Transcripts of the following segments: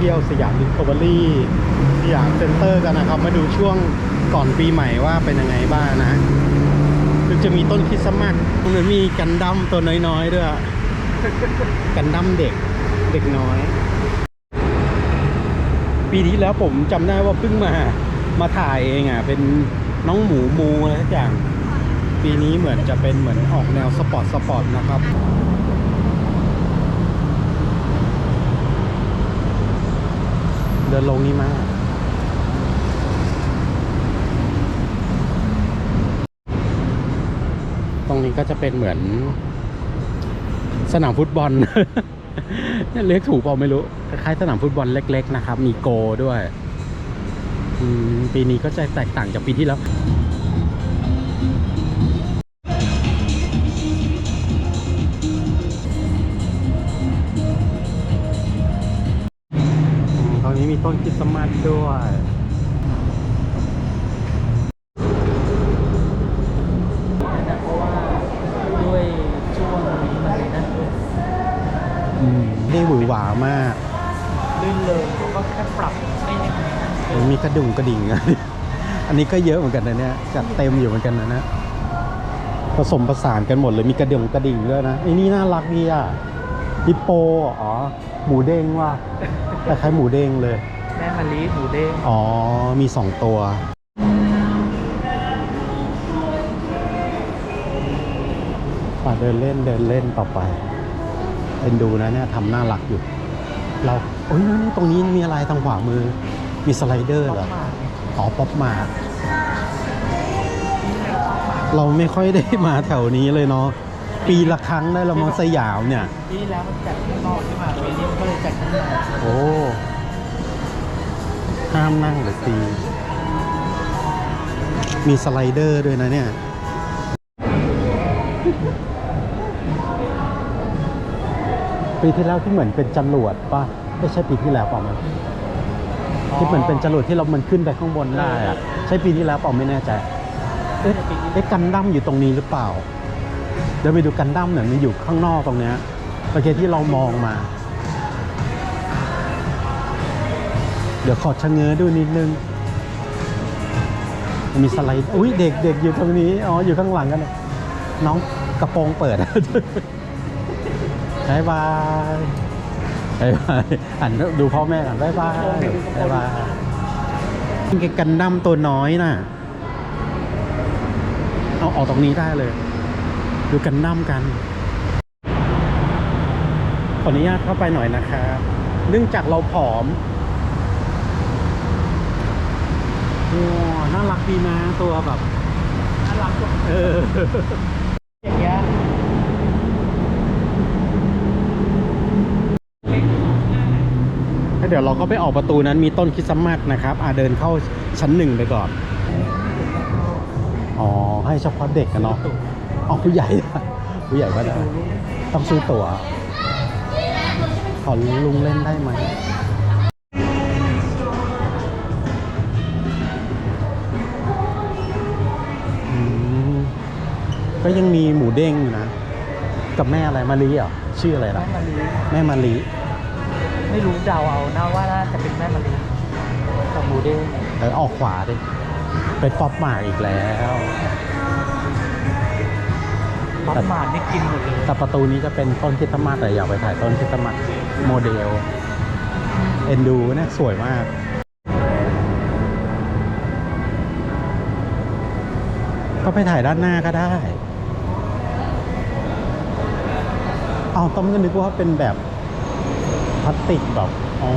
เที่ยวสยามดิสคัฟเวอรี่สยามเซ็นเตอร์กันนะครับ มาดูช่วงก่อนปีใหม่ว่าเป็นยังไงบ้างนะคือจะมีต้นคริสต์มาสมันมีกันดั้มตัวน้อยๆด้วย กันดั้มเด็กเด็กน้อย ปีที่แล้วผมจำได้ว่าเพิ่งมามาถ่ายเองอะ เป็นน้องหมูมูอะไรสักอย่าง ปีนี้เหมือนจะเป็นเหมือนออกแนวสปอร์ตสปอร์ตนะครับ เดินลงนี่มากตรงนี้ก็จะเป็นเหมือน สนามฟุตบอลเล็กถูกเปล่าไม่รู้คล้ายสนามฟุตบอลเล็ก ๆ นะครับ มีโกด้วย ปีนี้ก็จะแตกต่างจากปีที่แล้ว นี้มีต้นคริสต์มาสด้วยเพราะว่าด้วยช่วงนี้มันนะอืมนี่หวือหวามากลื่นเลยก็แค่ปรับให้ยังไงนะมีกระดุงกระดิ่งอะอันนี้ก็เยอะเหมือนกันนะเนี่ยจัดเต็มอยู่เหมือนกันนะเนะผสมผสานกันหมดเลยมีกระดุงกระดิ่งด้วยนะไอ้นี่น่ารักดีอะฮิปโปอ๋อ หมูเด้งว่ะ คล้ายๆหมูเด้งเลย แม่มะลิหมูเด้งอ๋อ มีสองตัว ป่าเดินเล่นเดินเล่นต่อไปเอ็นดูนะเนี่ยทำน่ารักอยู่ เราโอ้ยนี่ตรงนี้มีอะไรทางขวามือ มีสไลเดอร์เหรอ อ๋อ ป๊อปมาร์ทเราไม่ค่อยได้มาแถวนี้เลยเนาะ ปีละครั้งได้เรามาสยามเนี่ยที่แล้วมันจัดข้างนอกใช่ไหมปีนี้มันก็เลยจัดข้างในโอ้ห้ามนั่งหรือตีมีสไลเดอร์ด้วยนะเนี่ยปีที่แล้วที่เหมือนเป็นจรวดป่ะไม่ใช่ปีที่แล้วเปล่ามันที่เหมือนเป็นจรวดที่เรามันขึ้นไปข้างบนได้อะใช่ปีที่แล้วเปล่าไม่แน่ใจเอ๊ะเอ๊ะกันดั้มอยู่ตรงนี้หรือเปล่า เดี๋ยวไปดูกันดั้มหน่อยมันอยู่ข้างนอกตรงเนี้ยเมื่อกี้ที่เรามองมา เดี๋ยวขอชะเง้อดูนิดนึง มีสไลด์ อุ้ยเด็กเด็กอยู่ตรงนี้ อ๋อ อยู่ข้างหลังกันเลยน้องกระโปรงเปิดบายบายบายบายหันดูพ่อแม่กันบายบายบายบายนี่กันดั้มตัวน้อยน่ะ เอาออกตรงนี้ได้เลย ดูกันดั้มกัน ขออนุญาตเข้าไปหน่อยนะครับเนื่องจากเราผอมโอ้น่ารักดีนะตัวแบบน่ารักกว่าเอออย่างเงี้ยแล้วเดี๋ยวเราก็ไปออกประตูนั้นมีต้นคริสต์มาสนะครับอ่าเดินเข้าชั้นหนึ่งไปก่อน อ๋อ ให้เฉพาะเด็กกันเนาะ อ๋อผู้ใหญ่นะผู้ใหญ่ก็ได้ต้องซื้อตั๋วขอลุงเล่นได้ไหมอืมก็ยังมีหมูเด้งอยู่นะ กับแม่อะไรมารีเหรอชื่ออะไรแม่ล่ะมะลิแม่มารีไม่รู้เดาเอานะว่าน่าจะเป็นแม่มะลิกับหมูเด้งเออออกขวาดิเป็นป๊อปมาอีกแล้ว ป๊อปมาร์ทนี่กินหมดเลยแต่ประตูนี้จะเป็นต้นคริสต์มาสแต่อยากไปถ่ายต้นคริสต์มาสโมเดล เอ็นดูนะสวยมากก็ไปถ่ายด้านหน้าก็ได้ เอาต้อมก็นึกว่าเป็นแบบพลาสติกแบบ อ๋อ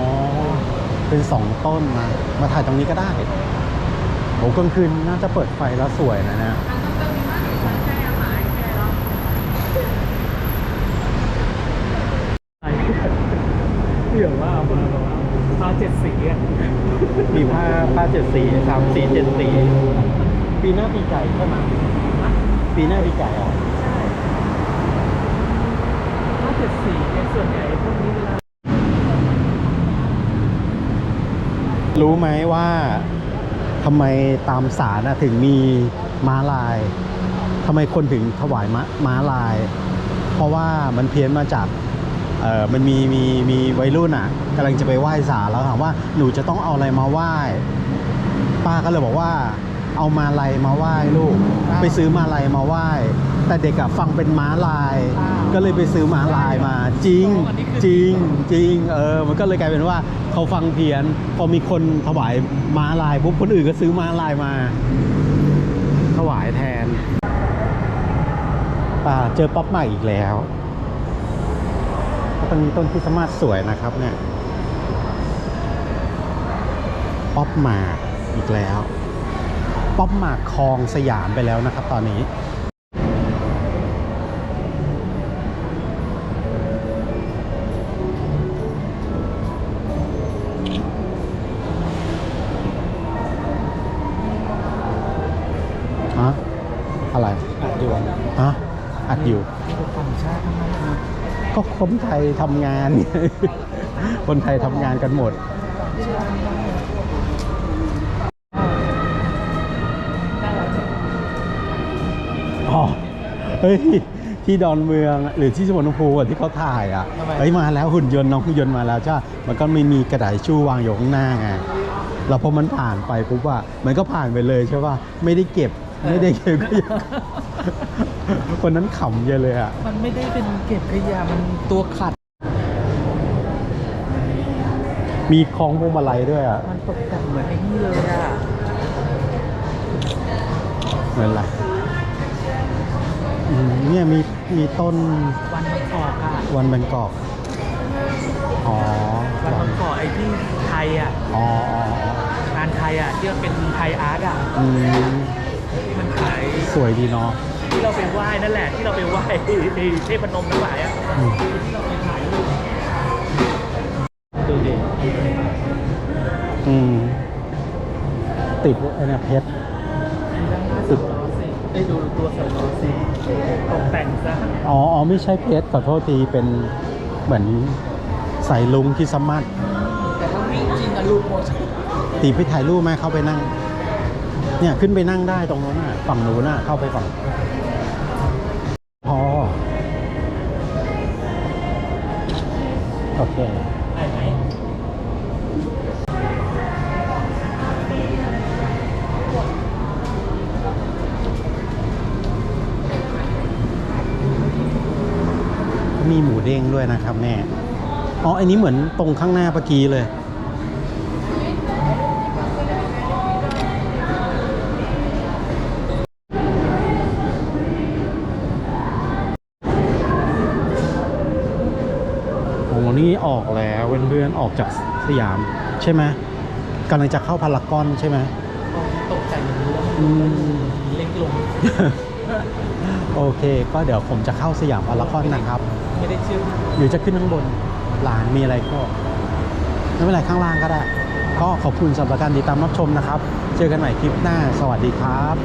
เป็นสองต้นมา มาถ่ายตรงนี้ก็ได้โหกลางคืนน่าจะเปิดไฟแล้วสวยนะเนี่ย เดี๋ยวว่าเอามาแบบว่า ผ้าเจ็ดสีอะมีผ้าผ้าเจ็ดสีสามสีเจ็ดสีปีหน้าปีไก่ใช่ไหมปีหน้าปีไก่อะผ้าเจ็ดสีเนี่ยส่วนใหญ่พวกนี้เวลารู้ไหมว่าทำไมตามสารนะถึงมีม้าลายทำไมคนถึงถวายม้าม้าลาย เพราะว่ามันเพี้ยนมาจาก เออมันมีมีมีวัยรุ่นอะกำลังจะไปไหว้ศาลแล้วถามว่าหนูจะต้องเอาอะไรมาไหว้ป้าก็เลยบอกว่า เอามาลัยมาไหว้ลูก ไปซื้อมาลัยมาไหว้ แต่เด็กอะฟังเป็นม้าลาย ก็เลยไปซื้อม้าลายมา จริงจริงจริงเออมันก็เลยกลายเป็นว่าเขาฟังเพี้ยนพอมีคนถวายม้าลายปุ๊บคนอื่นก็ซื้อม้าลายมา ถวายแทนป่าเจอป๊อปใหม่อีกแล้ว ตรงนี้ต้นคริสต์มาสสวยนะครับเนี่ยป๊อปหมากอีกแล้วป๊อปหมากคลองสยามไปแล้วนะครับ ตอนนี้ะ อะไร อัดอยู่ ฮะ อัดอยู่ นี่เป็นต่างชาติทั้งนั้นเลย ก็คนไทยทำงาน คนไทยทำงานกันหมด อ๋อ เฮ้ย ที่ดอนเมืองหรือที่สวนภูมิอะที่เขาถ่ายอะ เฮ้ย มาแล้วหุ่นยนต์น้องหุ่นยนต์มาแล้วจ้ามันก็ไม่มีกระดาษทิชชู่วางอยู่ข้างหน้าไง แล้วพอมันผ่านไปปุ๊บว่า มันก็ผ่านไปเลยใช่ป่ะ ไม่ได้เก็บ ไม่ได้เก็บก็ยังคนนั้นขำเยอะเลยอะ มันไม่ได้เป็นเก็บขยะมันตัวขัด มีคล้องพวงมาลัยด้วยอะมันตกแต่งเหมือนไอ้นี่เลยอะเหมือนอะไรอืมเนี่ยมีมีต้นวันบางกอกอะวันแบงกอกอ๋อวันบางกอกไอ้ที่ไทยอะอ๋ออ๋ออ๋องานไทยอะที่มันเป็นไทยอาร์ตอะ อืมที่ มันขายสวยดีเนาะที่เราไปไหว้นั่นแหละที่เราไปไหว้เทพนมทั้งหลายอะอืมที่เราไปถ่ายรูปดูดิอืมติดไอ้เนี่ยเพชรสุดสิได้ดูตัวสำรองสิตกแต่งซะอ๋ออ๋อไม่ใช่เพชรขอโทษทีเป็นเหมือนใส่ลุงคริสต์มาสแต่ถ้าวิ่งจริงอะลูกหมดตีไปถ่ายรูปไหมเข้าไปนั่ง เนี่ยขึ้นไปนั่งได้ตรงนู้นน่ะฝั่งนู้นน่ะเข้าไปก่อนพอโอเคได้ไหมมีหมูเด้งด้วยนะครับแม่ อ๋อ อันนี้เหมือนตรงข้างหน้าเมื่อกี้เลย นี่ออกแล้วเพื่อนๆออกจากสยาม ใช่ไหมกำลังจะเข้าพารากอนใช่ไหมตกแต่งอย่างนี้แล้วอืมเล็กลง โอเค ก็เดี๋ยวผมจะเข้าสยามพารากอนนะครับไม่ได้เชื่อมหรือจะขึ้นข้างบนร้านมีอะไรก็ไม่เป็นไรข้างล่างก็ได้ ก็ขอบคุณสำหรับการติดตามรับชมนะครับ เจอกันใหม่คลิปหน้า สวัสดีครับ